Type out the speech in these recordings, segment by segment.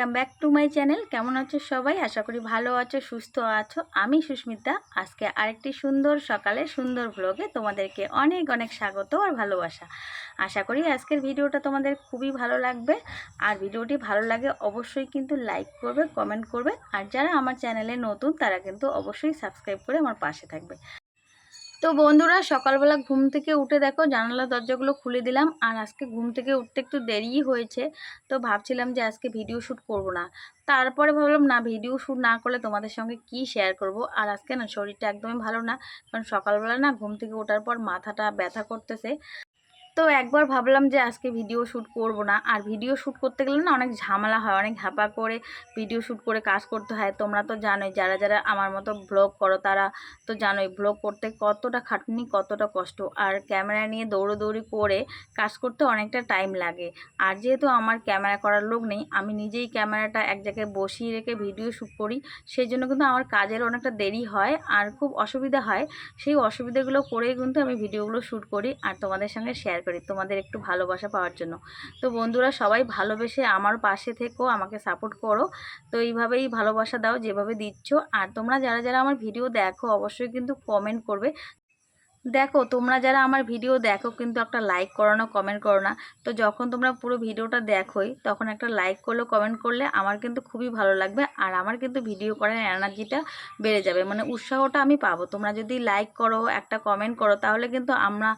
Welcome back to my channel কেমন আছো সবাই? আশা করি ভালো আছো, সুস্থ আছো। আমি সুস্মিতা। আজকে আরেকটি সুন্দর সকালে সুন্দর ব্লগে তোমাদেরকে অনেক অনেক স্বাগত আর ভালোবাসা। আশা করি আজকের ভিডিওটা তোমাদের খুবই ভালো লাগবে। আর ভিডিওটি ভালো লাগে অবশ্যই কিন্তু লাইক করবে কমেন্ট করবে। আর যারা আমার চ্যানেলে নতুন, তারা কিন্তু অবশ্যই সাবস্ক্রাইব করে আমার পাশে থাকবে। তো বন্ধুরা, সকালবেলা ঘুম থেকে উঠে দেখো জানালা দরজাগুলো খুলে দিলাম আর আজকে ঘুম থেকে উঠতে একটু দেরিই হয়েছে, তো ভাবছিলাম যে আজকে ভিডিও শ্যুট করব না। তারপরে ভাবলাম, না ভিডিও শ্যুট না করলে তোমাদের সঙ্গে কি শেয়ার করব? আর আজকে না শরীরটা একদমই ভালো না, কারণ সকালবেলা না ঘুম থেকে ওঠার পর মাথাটা ব্যথা করতেছে। তো একবার ভাবলাম যে আজকে ভিডিও শ্যুট করব না। আর ভিডিও শ্যুট করতে গেলে না অনেক ঝামেলা হয়, অনেক ঝাপা করে ভিডিও শ্যুট করে কাজ করতে হয়। তোমরা তো জানোই, যারা যারা আমার মতো ব্লগ করো তারা তো জানোই ব্লগ করতে কতটা খাটনি, কতটা কষ্ট। আর ক্যামেরা নিয়ে দৌড়োদৌড়ি করে কাজ করতে অনেকটা টাইম লাগে। আর যেহেতু আমার ক্যামেরা করার লোক নেই, আমি নিজেই ক্যামেরাটা এক জায়গায় বসিয়ে রেখে ভিডিও শ্যুট করি, সেই জন্য কিন্তু আমার কাজের অনেকটা দেরি হয়। আর খুব অসুবিধা হয়, সেই অসুবিধাগুলো করেই কিন্তু আমি ভিডিওগুলো শ্যুট করি। আর তোমাদের সঙ্গে শেয়ার করি তোমাদের একটু ভালোবাসা পাওয়ার জন্য। তো বন্ধুরা সবাই ভালোবেসে আমার পাশে থেকো, আমাকে সাপোর্ট করো। তো এইভাবেই ভালোবাসা দাও যেভাবে দিচ্ছ। আর তোমরা যারা যারা আমার ভিডিও দেখো, অবশ্যই কিন্তু কমেন্ট করবে। দেখো, তোমরা যারা আমার ভিডিও দেখো, কিন্তু একটা লাইক করো না কমেন্ট করো না। তো যখন তোমরা পুরো ভিডিওটা দেখোই, তখন একটা লাইক করলে কমেন্ট করলে আমার কিন্তু খুবই ভালো লাগবে আর আমার কিন্তু ভিডিও করার এনার্জিটা বেড়ে যাবে। মানে উৎসাহটা আমি পাবো। তোমরা যদি লাইক করো, একটা কমেন্ট করো, তাহলে কিন্তু আমরা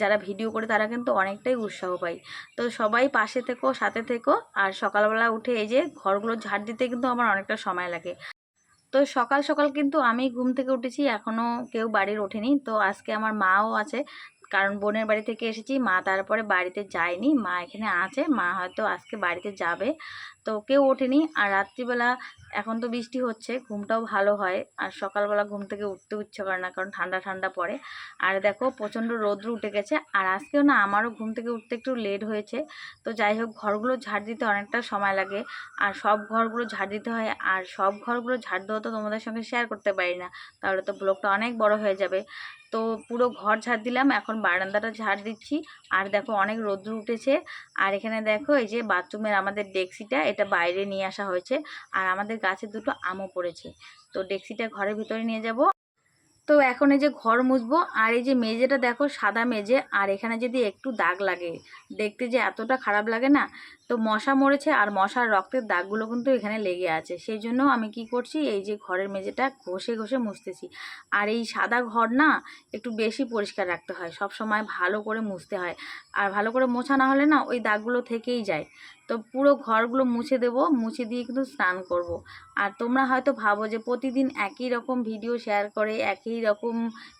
যারা ভিডিও করে, তারা কিন্তু অনেকটাই উৎসাহ পাই। তো সবাই পাশে থেকো, সাথে থেকো আর সকালবেলা উঠে এই যে ঘরগুলো ঝাড় দিতে কিন্তু আমার অনেকটা সময় লাগে। তো সকাল সকাল কিন্তু আমি ঘুম থেকে উঠেছি এখনও কেউ বাড়ির ওঠেনি। তো আজকে আমার মাও আছে কারণ বোনের বাড়ি থেকে এসেছি, মা তারপরে বাড়িতে যায়নি, মা এখানে আছে, মা হয়তো আজকে বাড়িতে যাবে। তো কেউ ওঠেনি আর রাত্রিবেলা এখন তো বৃষ্টি হচ্ছে, ঘুমটাও ভালো হয় আর সকালবেলা ঘুম থেকে উঠতে ইচ্ছে করে না কারণ ঠান্ডা ঠান্ডা পড়ে। আর দেখো প্রচণ্ড রোদ্র উঠে গেছে আর আজকেও না আমারও ঘুম থেকে উঠতে একটু লেট হয়েছে। তো যাই হোক ঘরগুলো ঝাড় দিতে অনেকটা সময় লাগে আর সব ঘরগুলো ঝাড় দিতে হয় আর সব ঘরগুলো ঝাড় দেওয়া তো তোমাদের সঙ্গে শেয়ার করতে পারি না। তাহলে তো ব্লগটা অনেক বড় হয়ে যাবে। তো পুরো ঘর ঝাড় দিলাম, এখন বারান্দাটা ঝাড় দিচ্ছি। আর দেখো অনেক রোদ্র উঠেছে। আর এখানে দেখো এই যে বাথরুমের আমাদের ডেক্সিটা, এটা বাইরে নিয়ে আসা হয়েছে। আর আমাদের গাছে দুটো আমও পড়েছে। তো ডেক্সিটা ঘরের ভিতরে নিয়ে যাব। তো এখন এই যে ঘর মুছবো, আর এই যে মেজেটা দেখো সাদা মেজে আর এখানে যদি একটু দাগ লাগে, দেখতে যে এতটা খারাপ লাগে না? তো মশা মরেছে, আর মশার রক্তের দাগগুলো কিন্তু এখানে লেগে আছে। সেই জন্য আমি কি করছি, এই যে ঘরের মেঝেটা ঘষে ঘষে মুছতেছি। আর এই সাদা ঘর না, একটু বেশি পরিষ্কার রাখতে হয়, সব সময় ভালো করে মুছতে হয়। আর ভালো করে মোছা না হলে না, ওই দাগগুলো থেকেই যায়। তো পুরো ঘরগুলো মুছে দেব, মুছে দিয়ে কিন্তু স্নান করব। আর তোমরা হয়তো ভাবো যে প্রতিদিন একই রকম ভিডিও শেয়ার করে, একই রকম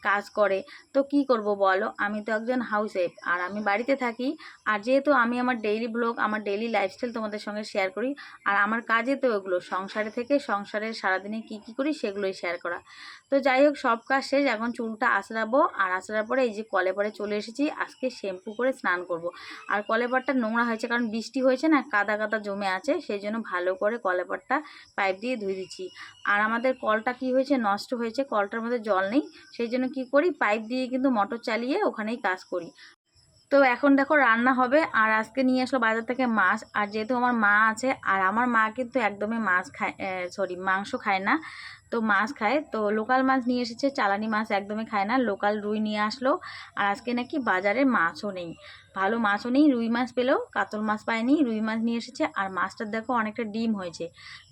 কাজ করে। তো কি করব বলো? আমি তো একজন হাউস ওয়াইফ আর আমি বাড়িতে থাকি। আর যেহেতু আমি আমার ডেইলি ব্লগ আমার ডেইলি লাইফস্টাইল তোমাদের সঙ্গে শেয়ার করি, আর আমার কাজে তো ওগুলো সংসারে থেকে সংসারের সারাদিনে কি কি করি সেগুলোই শেয়ার করা। তো যাই হোক, সব কাজ শেষ, এখন চুলটা আঁচড়াবো, আর আঁচড়ার পরে এই যে কলে পরে চলে এসেছি, আজকে শ্যাম্পু করে স্নান করব। আর কলেপারটা নোংরা হয়েছে, কারণ বৃষ্টি হয়েছে না, কাদা কাদা জমে আছে, সেই জন্য ভালো করে কলেপারটা পাইপ দিয়ে ধুয়ে দিচ্ছি। আর আমাদের কলটা কি হয়েছে, নষ্ট হয়েছে, কলটার মধ্যে জল নেই। সেই জন্য কী করি? পাইপ দিয়ে কিন্তু মোটর চালিয়ে ওখানেই কাজ করি। তো এখন দেখো রান্না হবে আর আজকে নিয়ে আসলো বাজার থেকে মাছ। আর যেহেতু আমার মা আছে, আর আমার মা কিন্তু একদমই মাছ খায় সরি মাংস খায় না। তো মাছ খায়। তো লোকাল মাছ নিয়ে এসেছে, চালানি মাছ একদমই খায় না। লোকাল রুই নিয়ে আসলো। আর আজকে নাকি বাজারে মাছও নেই। ভালো মাছও নেই। রুই মাছ পেলেও কাতল মাছ পায়নি রুই মাছ নিয়ে এসেছে। আর মাছটার দেখো অনেকটা ডিম হয়েছে।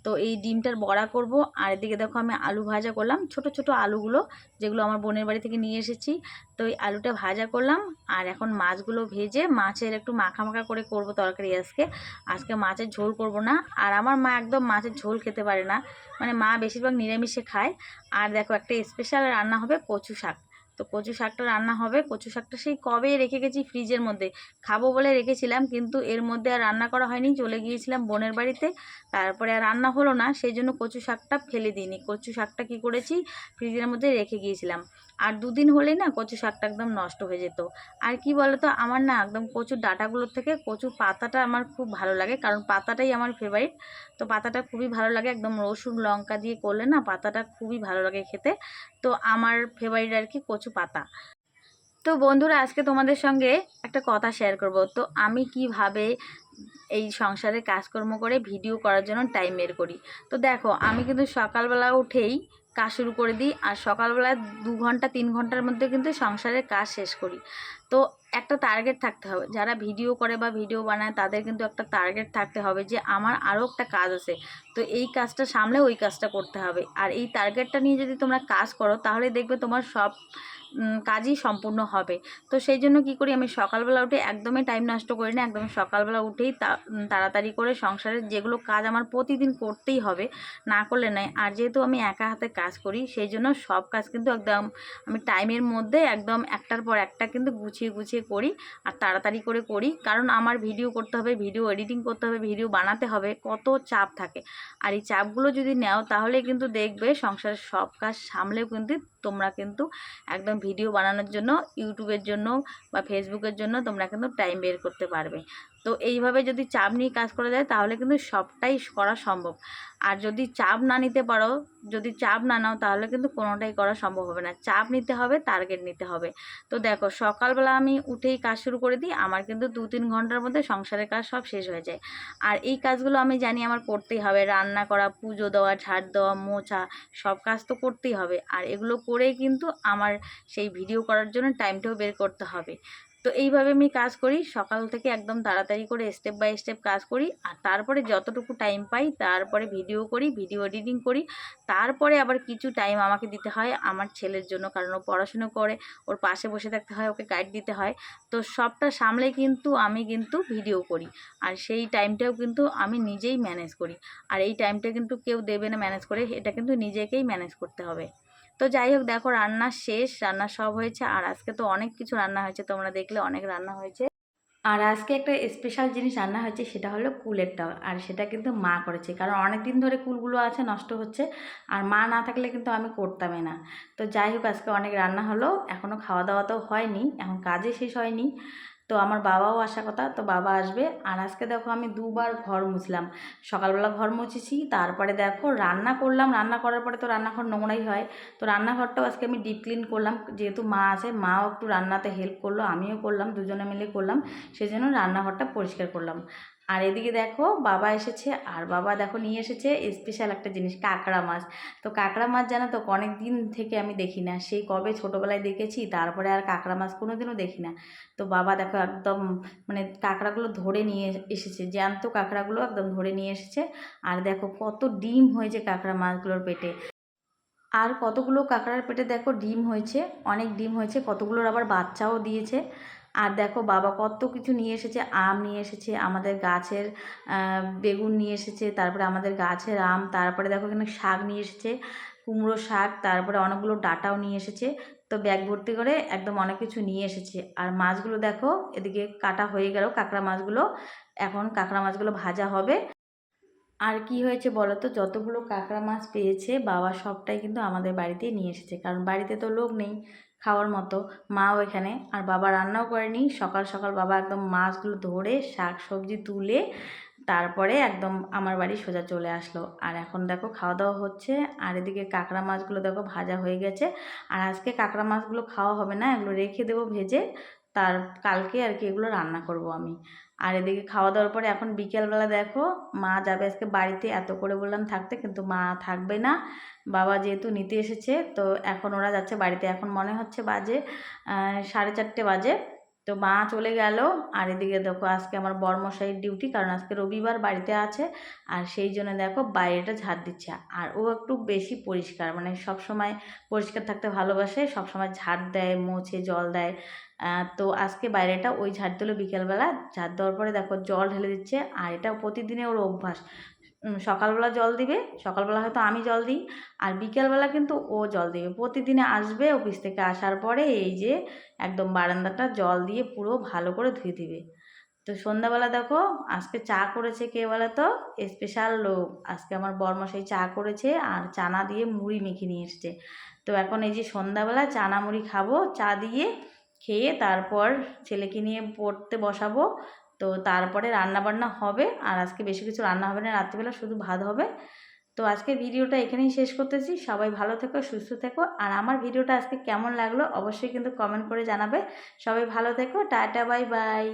তো এই ডিমটার বড়া করব। আর এদিকে দেখো আমি আলু ভাজা করলাম। ছোট ছোট আলুগুলো যেগুলো আমার বোনের বাড়ি থেকে নিয়ে এসেছি। তো এই আলুটা ভাজা করলাম। আর এখন মাছগুলো ভেজে মাছের একটু মাখা মাখা করে করব তরকারি আজকে। আজকে মাছের ঝোল করব না। আর আমার মা একদম মাছের ঝোল খেতে পারে না। মানে মা বেশিরভাগ নিরামিষে খায়। আর দেখো একটা স্পেশাল রান্না হবে কচু শাক। তো কচু শাকটা রান্না হবে। কচু শাকটা সেই কবে রেখে গেছি ফ্রিজের মধ্যে। খাব বলে রেখেছিলাম, কিন্তু এর মধ্যে আর রান্না করা হয়নি। চলে গিয়েছিলাম বোনের বাড়িতে। তারপরে আর রান্না হলো না সেই জন্য কচু শাকটা ফেলে দিইনি। কচু শাকটা কি করেছি? ফ্রিজের মধ্যে রেখে গিয়েছিলাম। আর দুদিন হলেই না কচু শাকটা একদম নষ্ট হয়ে যেত। আর কি বলতো, আমার না একদম কচুর ডাটাগুলোর থেকে কচু পাতাটা আমার খুব ভালো লাগে, কারণ পাতাটাই আমার ফেভারিট তো পাতাটা খুবই ভালো লাগে, একদম রসুন, লঙ্কা দিয়ে করলে না পাতাটা খুবই ভালো লাগে খেতে। তো আমার ফেভারিট আর কি কচু পাতা। তো বন্ধুরা, আজকে তোমাদের সঙ্গে একটা কথা শেয়ার করব। তো আমি কীভাবে এই সংসারে কাজকর্ম করে ভিডিও করার জন্য টাইম বের করি? তো দেখো, আমি কিন্তু সকালবেলা উঠেই কাজ শুরু করে দিই, আর সকালবেলা দু ঘণ্টা, তিন ঘণ্টার মধ্যে কিন্তু সংসারের কাজ শেষ করি। তো একটা টার্গেট থাকতে হবে। যারা ভিডিও করে বা ভিডিও বানায়, তাদের কিন্তু একটা টার্গেট থাকতে হবে যে, আমার আরও একটা কাজ আছে। তো এই কাজটা সামলে ওই কাজটা করতে হবে। আর এই টার্গেটটা নিয়ে যদি তোমরা কাজ করো, তাহলে দেখবে তোমার সব কাজই সম্পূর্ণ হবে। তো সেই জন্য কি করি, আমি সকালবেলা উঠে একদমই টাইম নষ্ট করি না একদম সকালবেলা উঠেই তাড়াতাড়ি করে সংসারের যেগুলো কাজ আমার প্রতিদিন করতেই হবে, না করলে নয় আর যেহেতু আমি একা হাতে কাজ করি, সেই জন্য সব কাজ কিন্তু একদম, আমি টাইমের মধ্যে একদম একটার পর একটা কিন্তু গুছিয়ে গুছিয়ে করি আর তাড়াতাড়ি করে করি। কারণ আমার ভিডিও করতে হবে ভিডিও এডিটিং করতে হবে ভিডিও বানাতে হবে, কত চাপ থাকে। আর এই চাপগুলো যদি নাও, তাহলে কিন্তু দেখবে সংসারের সব কাজ সামলেও কিন্তু তোমরা কিন্তু একদম ভিডিও বানানোর জন্য ইউটিউবের জন্য বা ফেসবুকের জন্য তোমরা কিন্তু টাইম বের করতে পারবে। তো এইভাবে যদি চাপ নিয়ে কাজ করা যায়, তাহলে কিন্তু সবটাই করা সম্ভব। আর যদি চাপ না নিতে পারো, যদি চাপ না নাও, তাহলে কিন্তু কোনোটাই করা সম্ভব হবে না। চাপ নিতে হবে টার্গেট নিতে হবে। তো দেখো, সকালবেলা আমি উঠেই কাজ শুরু করে দিই, আমার কিন্তু দু তিন ঘণ্টার মধ্যে সংসারের কাজ সব শেষ হয়ে যায়। আর এই কাজগুলো আমি জানি আমার করতেই হবে। রান্না করা, পুজো দেওয়া, ঝাড় দেওয়া, মোছা, সব কাজ তো করতেই হবে। আর এগুলো করেই কিন্তু আমার সেই ভিডিও করার জন্য টাইমটাও বের করতে হবে। তো এইভাবে আমি কাজ করি, সকাল থেকে একদম তাড়াতাড়ি করে স্টেপ বাই স্টেপ কাজ করি, আর তারপরে যতটুকু টাইম পাই তারপরে ভিডিও করি ভিডিও এডিটিং করি, তারপরে আবার কিছু টাইম আমাকে দিতে হয় আমার ছেলের জন্য, কারণ ও পড়াশুনো করে, ওর পাশে বসে থাকতে হয়, ওকে গাইড দিতে হয়। তো সবটা সামলে কিন্তু আমি কিন্তু ভিডিও করি, আর সেই টাইমটাও কিন্তু আমি নিজেই ম্যানেজ করি। আর এই টাইমটা কিন্তু কেউ দেবে না ম্যানেজ করে, এটা কিন্তু নিজেকেই ম্যানেজ করতে হবে। তো যাই হোক, দেখো রান্না শেষ, রান্না সব হয়েছে। আর আজকে তো অনেক কিছু রান্না হয়েছে, তোমরা দেখলে অনেক রান্না হয়েছে। আর আজকে একটা স্পেশাল জিনিস রান্না হয়েছে, সেটা হলো কুলের ডাল। আর সেটা কিন্তু মা করেছে, কারণ অনেক দিন ধরে কুলগুলো আছে, নষ্ট হচ্ছে। আর মা না থাকলে কিন্তু আমি করতামই না। তো যাই হোক, আজকে অনেক রান্না হলো এখনও খাওয়া দাওয়া তো হয়নি, এখন কাজে শেষ হয়নি। তো আমার বাবাও আসা কথা, তো বাবা আসবে। আর আজকে দেখো আমি দুবার ঘর মুছলাম। সকালবেলা ঘর মুছেছি, তারপরে দেখো রান্না করলাম। রান্না করার পরে তো রান্নাঘর নোংরাই হয়। তো রান্নাঘরটাও আজকে আমি ডিপ ক্লিন করলাম। যেহেতু মা আছে, মাও একটু রান্নাতে হেল্প করল, আমিও করলাম, দুজনে মিলে করলাম। সেই জন্য রান্নাঘরটা পরিষ্কার করলাম। আর এদিকে দেখো বাবা এসেছে, আর বাবা দেখো নিয়ে এসেছে স্পেশাল একটা জিনিস, কাঁকড়া মাছ। তো কাঁকড়া মাছ জানো তো অনেক দিন থেকে আমি দেখি না, সেই কবে ছোটোবেলায় দেখেছি, তারপরে আর কাঁকড়া মাছ কোনো দিনও দেখি না। তো বাবা দেখো একদম মানে কাঁকড়াগুলো ধরে নিয়ে এসেছে, জ্যান্ত কাঁকড়াগুলো একদম ধরে নিয়ে এসেছে। আর দেখো কত ডিম হয়েছে কাঁকড়া মাছগুলোর পেটে। আর কতগুলো কাঁকড়ার পেটে দেখো ডিম হয়েছে, অনেক ডিম হয়েছে, কতগুলোর আবার বাচ্চাও দিয়েছে। আর দেখো বাবা কত কিছু নিয়ে এসেছে, আম নিয়ে এসেছে, আমাদের গাছের বেগুন নিয়ে এসেছে, তারপরে আমাদের গাছের আম, তারপরে দেখো এখানে শাক নিয়ে এসেছে, কুমড়ো শাক, তারপরে অনেকগুলো ডাটাও নিয়ে এসেছে, তো ব্যাগ ভর্তি করে একদম অনেক কিছু নিয়ে এসেছে। আর মাছগুলো দেখো এদিকে কাটা হয়ে গেল, কাঁকড়া মাছগুলো, এখন কাঁকড়া মাছগুলো ভাজা হবে। আর কি হয়েছে বলো তো, যতগুলো কাঁকড়া মাছ পেয়েছে বাবা সবটাই কিন্তু আমাদের বাড়িতেই নিয়ে এসেছে, কারণ বাড়িতে তো লোক নেই। খাওয়ার মতো। মাও এখানে। আর বাবা রান্নাও করেনি। সকাল সকাল বাবা একদম মাছগুলো ধরে, শাক সবজি তুলে তারপরে একদম আমার বাড়ি সোজা চলে আসলো। আর এখন দেখো খাওয়া দাওয়া হচ্ছে। আর এদিকে কাঁকড়া মাছগুলো দেখো ভাজা হয়ে গেছে। আর আজকে কাঁকড়া মাছগুলো খাওয়া হবে না। এগুলো রেখে দেবো ভেজে। তার কালকে আর কি এগুলো রান্না করব আমি। আর এদিকে খাওয়া দাওয়ার পরে এখন বিকেলবেলা দেখো, মা যাবে আজকে বাড়িতে, এত করে বললাম থাকতে, কিন্তু মা থাকবে না। বাবা যেহেতু নিতে এসেছে, তো এখন ওরা যাচ্ছে বাড়িতে। এখন মনে হচ্ছে বাজে সাড়ে চারটে বাজে। তো মা চলে গেল, আর এদিকে দেখো আজকে আমার বরমশাইয়ের ডিউটি, কারণ আজকে রবিবার বাড়িতে আছে। আর সেই জন্য দেখো বাইরেটা ঝাড় দিচ্ছে। আর ও একটু বেশি পরিষ্কার মানে সব সময় পরিষ্কার থাকতে ভালোবাসে সব সময় দেয়, মোছে, জল দেয়। তো আজকে বাইরেটা ওই ঝাড় দিল বিকেলবেলা, ঝাড় দেওয়ার পরে দেখো জল ঢেলে দিচ্ছে, আর এটা প্রতিদিনের ওর অভ্যাস। সকালবেলা জল দিবে, সকালবেলা হয়তো আমি জল দিই, আর বিকেলবেলা কিন্তু ও জল দিবে। প্রতিদিনে আসবে অফিস থেকে আসার পরে এই যে একদম বারান্দাটা জল দিয়ে পুরো ভালো করে ধুয়ে দিবে। তো সন্ধ্যাবেলা দেখো, আজকে চা করেছে কে বলে তো স্পেশাল লোক। আজকে আমার বরমশাই চা করেছে আর চানা দিয়ে মুড়ি মেখে নিয়ে এসছে। তো এখন এই যে সন্ধ্যাবেলা চানা মুড়ি খাব, চা দিয়ে খেয়ে তারপর ছেলেকে নিয়ে পড়তে বসাবো। তো তারপরে রান্না বান্না হবে। আর আজকে বেশি কিছু রান্না হবে না, রাত্রিবেলা শুধু ভাত হবে। তো আজকে ভিডিওটা এখানেই শেষ করতেছি। সবাই ভালো থেকো, সুস্থ থেকো। আর আমার ভিডিওটা আজকে কেমন লাগল অবশ্যই কিন্তু কমেন্ট করে জানাবে। সবাই ভালো থেকো, টাটা, বাই বাই।